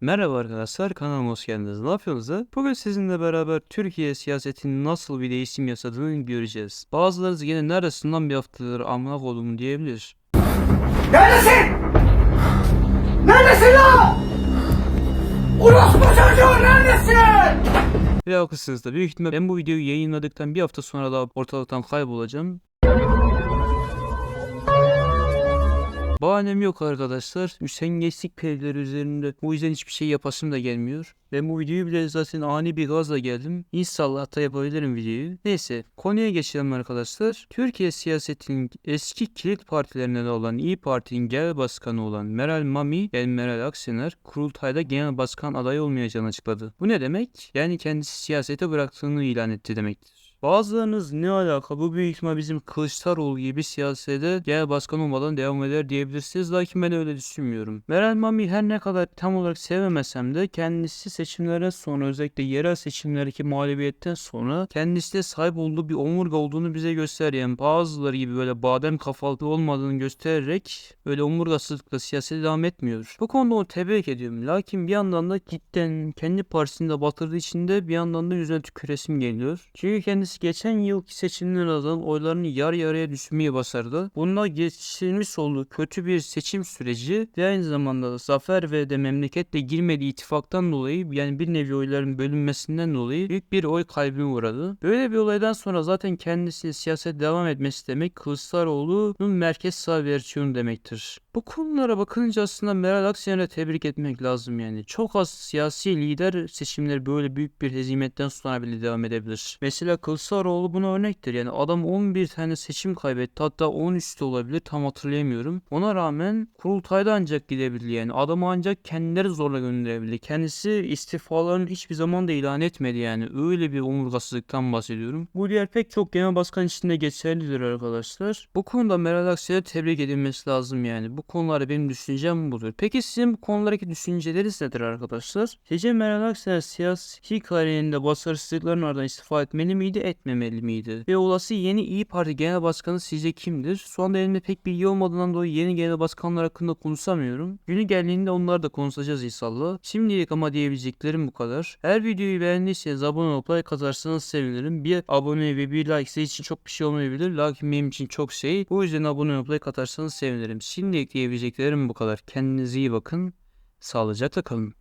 Merhaba arkadaşlar kanalıma hoş geldiniz. Ne yapıyorsunuz? Bugün sizinle beraber Türkiye siyasetinin nasıl bir değişim yaşadığını göreceğiz. Bazılarınız yine neresinden bir haftadır amına koydum diyebilir. Neredesin? Neredesin lan? Orospu çocuğu neredesin? Ve haklısınız da büyük ihtimal ben bu videoyu yayınladıktan bir hafta sonra da ortalıktan kaybolacağım. Bahanem yok arkadaşlar. Üşengeçlik perileri üzerinde. O yüzden hiçbir şey yapasım da gelmiyor. Ben bu videoyu bile zaten ani bir gazla geldim. İnşallah da yapabilirim videoyu. Neyse konuya geçelim arkadaşlar. Türkiye siyasetinin eski kilit partilerinden olan İyi Parti'nin genel başkanı olan Meral Mami yani Meral Akşener kurultayda genel başkan adayı olmayacağını açıkladı. Bu ne demek? Yani kendisi siyasete bıraktığını ilan etti demektir. Bazılarınız ne alaka bu büyük ihtimal bizim Kılıçdaroğlu gibi siyasete genel başkan olmadan devam eder diyebilirsiniz. Lakin ben öyle düşünmüyorum. Meral Mami her ne kadar tam olarak sevemesem de kendisi seçimlerden sonra özellikle yerel seçimlerdeki mağlubiyetten sonra kendisi de sahip olduğu bir omurga olduğunu bize gösteriyor. Bazıları gibi böyle badem kafalı olmadığını göstererek böyle omurgasızlıkla siyasete devam etmiyor. Bu konuda onu tebrik ediyorum. Lakin bir yandan da cidden kendi partisini de batırdığı için de bir yandan da yüzüne tüküresim geliyor. Çünkü kendisi geçen yılki seçimlerden oylarını yarı yarıya düşürmeye başardı. Bununla geçirmiş olduğu kötü bir seçim süreci ve aynı zamanda da zafer ve de memleketle girmediği ittifaktan dolayı yani bir nevi oyların bölünmesinden dolayı büyük bir oy kaybına uğradı. Böyle bir olaydan sonra zaten kendisi siyaset devam etmesi demek Kılıçdaroğlu'nun merkez sağ versiyonu demektir. Bu konulara bakınca aslında Meral Akşener'e tebrik etmek lazım yani. Çok az siyasi lider seçimleri böyle büyük bir hezimetten sonra bile devam edebilir. Mesela Kılıçdaroğlu buna örnektir. Yani adam 11 tane seçim kaybetti. Hatta 10 üstü olabilir. Tam hatırlayamıyorum. Ona rağmen kurultayda ancak gidebildi yani. Adamı ancak kendileri zorla gönderebildi. Kendisi istifalarını hiçbir zaman da ilan etmedi yani. Öyle bir omurgasızlıktan bahsediyorum. Bu diğer pek çok genel başkan içinde geçerlidir arkadaşlar. Bu konuda Meral Akşener'e tebrik edilmesi lazım yani. Bu konularda benim düşüncem budur. Peki sizin bu konulardaki düşünceleriniz nedir arkadaşlar? Sizce Meral Akşener siyasi kariyerinde başarısızlıkların ardından istifa etmeli miydi, etmemeli miydi? Ve olası yeni İyi Parti Genel Başkanı sizce kimdir? Şu anda elimde pek bilgi olmadığından dolayı yeni genel başkanlar hakkında konuşamıyorum. Günü geldiğinde onları da konuşacağız inşallah. Şimdilik ama diyebileceklerim bu kadar. Eğer videoyu beğendiyseniz abone olup like atarsanız sevinirim. Bir abone ve bir like sizin için çok bir şey olmayabilir. Lakin benim için çok şey. Bu yüzden abone olup like atarsanız sevinirim. Şimdilik diyebileceklerim bu kadar. Kendinize iyi bakın. Sağlıcakla kalın.